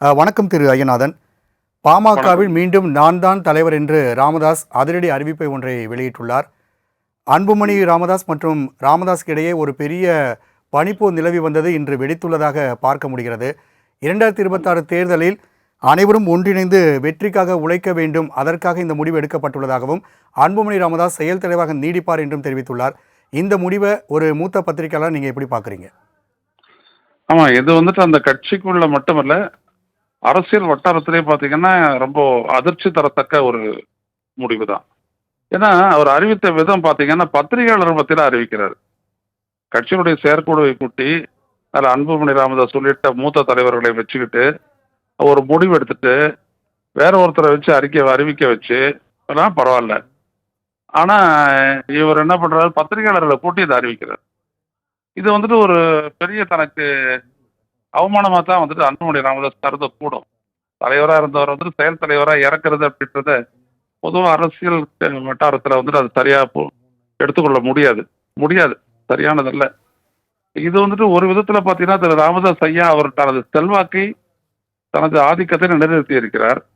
வணக்கம் திரு ஐயநாதன். பாமகவில் மீண்டும் நான் தான் தலைவர் என்று ராமதாஸ் அதிரடி அறிவிப்பை ஒன்றை வெளியிட்டுள்ளார். அன்புமணி ராமதாஸ் மற்றும் ராமதாஸ்க்கு இடையே ஒரு பெரிய பனிப்போர் நிலவி வந்தது இன்று வெடித்துள்ளதாக பார்க்க முடிகிறது. இரண்டாயிரத்தி இருபத்தாறு தேர்தலில் அனைவரும் ஒன்றிணைந்து வெற்றிக்காக உழைக்க வேண்டும். அதற்காக இந்த முடிவு எடுக்கப்பட்டுள்ளதாகவும் அன்புமணி ராமதாஸ் செயல் தலைவராக நீடிப்பார் என்றும் தெரிவித்துள்ளார். இந்த முடிவை ஒரு மூத்த பத்திரிகையாளர் நீங்கள் எப்படி பார்க்குறீங்க? ஆமா இது வந்துட்டு அந்த கட்சிக்குள்ள மட்டுமல்ல அரசியல் வட்டாரத்திலே பார்த்தீங்கன்னா ரொம்ப அதிர்ச்சி தரத்தக்க ஒரு முடிவு தான் ஏன்னா அவர் அறிவித்த விதம் பார்த்தீங்கன்னா பத்திரிகையாளர் மத்தியில அறிவிக்கிறார். கட்சியினுடைய செயற்குழுவை கூட்டி அதில் அன்புமணி ராமதாஸ் உள்ளிட்ட மூத்த தலைவர்களை வச்சுக்கிட்டு ஒரு முடிவு எடுத்துட்டு வேற ஒருத்தரை வச்சு அறிக்கை அறிவிக்க வச்சு அதெல்லாம் பரவாயில்ல. ஆனால் இவர் என்ன பண்ணுறாரு பத்திரிகையாளர்களை கூட்டி இதை அறிவிக்கிறார். இது வந்துட்டு ஒரு பெரிய தனக்கு அவமானமாக தான் வந்துட்டு அன்புமணி ராமதாஸ் கருதக்கூடும் தலைவராக இருந்தவர் வந்துட்டு செயல் தலைவராக இறக்குறது அப்படின்றத பொதுவாக அரசியல் வட்டாரத்தில் வந்துட்டு அது சரியாக போ- எடுத்துக்கொள்ள முடியாது. முடியாது. சரியானதல்ல. இது வந்துட்டு ஒரு விதத்தில் பார்த்தீங்கன்னா திரு ராமதாஸ் ஐயா அவர் தனது செல்வாக்கை தனது ஆதிக்கத்தை நிலைநிறுத்தி இருக்கிறார்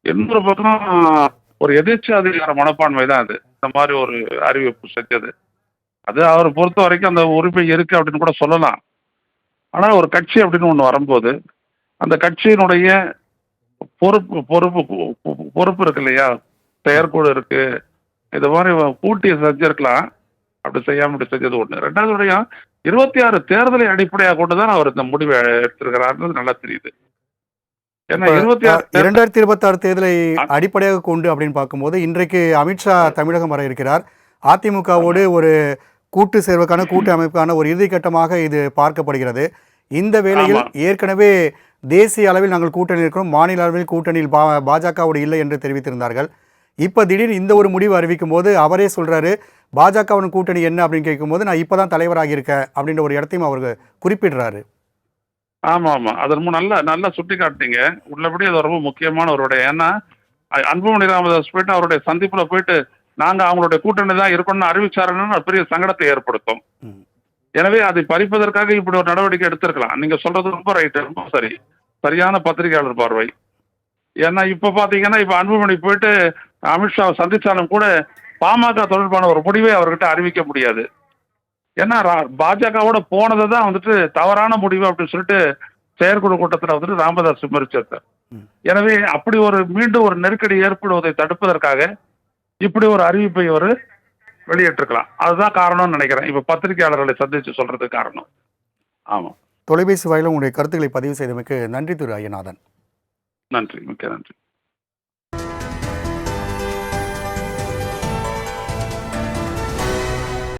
இன்னொரு பக்கம் ஒரு எதிர்ச்சாதிகார மனப்பான்மை தான் அது. இந்த மாதிரி ஒரு அறிவிப்பு செஞ்சது. அது அவரை பொறுத்த வரைக்கும் அந்த உரிமை இருக்கு அப்படின்னு கூட சொல்லலாம். ஆனா ஒரு கட்சி அப்படின்னு ஒண்ணு வரும்போது அந்த கட்சியினுடைய பொறுப்பு பொறுப்பு பொறுப்பு இருக்கு இல்லையா? செயற்குழு இருக்கு. இது மாதிரி கூட்டி செஞ்சிருக்கலாம். அப்படி செய்யாம இப்படி செஞ்சது ஒண்ணு. ரெண்டாவது விடயம் இருபத்தி ஆறு தேர்தலை அடிப்படையாக கொண்டுதான் அவர் இந்த முடிவை எடுத்திருக்கிறாருன்றது நல்லா தெரியுது. ஏன்னா இப்ப, இருபத்தி ஆறு இரண்டாயிரத்தி தேர்தலை அடிப்படையாக கொண்டு அப்படின்னு பார்க்கும்போது இன்றைக்கு அமித்ஷா தமிழகம் வர இருக்கிறார். அதிமுகவோடு ஒரு கூட்டு சேர்வுக்கான கூட்டு அமைப்புக்கான ஒரு இறுதிக்கட்டமாக இது பார்க்கப்படுகிறது. இந்த வேளையில். ஏற்கனவே தேசிய அளவில் நாங்கள் கூட்டணி இருக்கிறோம். மாநில அளவில் கூட்டணியில் பா பாஜகவோடு இல்லை என்று தெரிவித்திருந்தார்கள். இப்போ திடீர்னு இந்த ஒரு முடிவு அறிவிக்கும் போது அவரே சொல்றாரு பாஜகவின் கூட்டணி என்ன அப்படின்னு கேட்கும்போது நான் இப்பதான் தலைவராக இருக்கேன் அப்படின்ற ஒரு இடத்தையும் அவர் குறிப்பிடுறாரு. ஆமா ஆமா. அதன் மூலம் நல்லா நல்லா சுட்டி காட்டுனீங்க உள்ளபடி அது ரொம்ப முக்கியமான ஒருடைய ஏன்னா அன்புமணி ராமதாஸ் போயிட்டு அவருடைய சந்திப்புல போயிட்டு நாங்க அவங்களுடைய கூட்டணி தான் இருக்கணும்னு அறிவிச்சாருன்னு அது பெரிய சங்கடத்தை ஏற்படுத்தும். எனவே அதை பறிப்பதற்காக இப்படி ஒரு நடவடிக்கை எடுத்திருக்கலாம். நீங்க சொல்றது ரொம்ப ரைட் ரொம்ப சரி. சரியான பத்திரிகையாளர் பார்வை. ஏன்னா இப்ப பாத்தீங்கன்னா இப்ப அன்புமணி போயிட்டு அமித்ஷாவை சந்திச்சாலும் கூட பாமக தொடர்பான ஒரு முடிவை அவர்கிட்ட அறிவிக்க முடியாது. ஏன்னா பாஜகவோட போனதை தான் வந்துட்டு தவறான முடிவு அப்படின்னு சொல்லிட்டு செயற்குழு கூட்டத்தில் வந்துட்டு ராமதாஸ் ம். எனவே அப்படி ஒரு மீண்டும் ஒரு நெருக்கடி ஏற்படுவதை தடுப்பதற்காக இப்படி ஒரு அறிவிப்பை அவர் வெளியிட்டிருக்கலாம். அதுதான் காரணம்னு நினைக்கிறேன். இப்ப பத்திரிகையாளர்களை சந்திச்சு சொல்றதுக்கு காரணம். ஆமா. தொலைபேசி வாயிலும் உங்களுடைய கருத்துக்களை பதிவு செய்தமைக்கு நன்றி திரு ஐயநாதன் நன்றி. மிக்க நன்றி.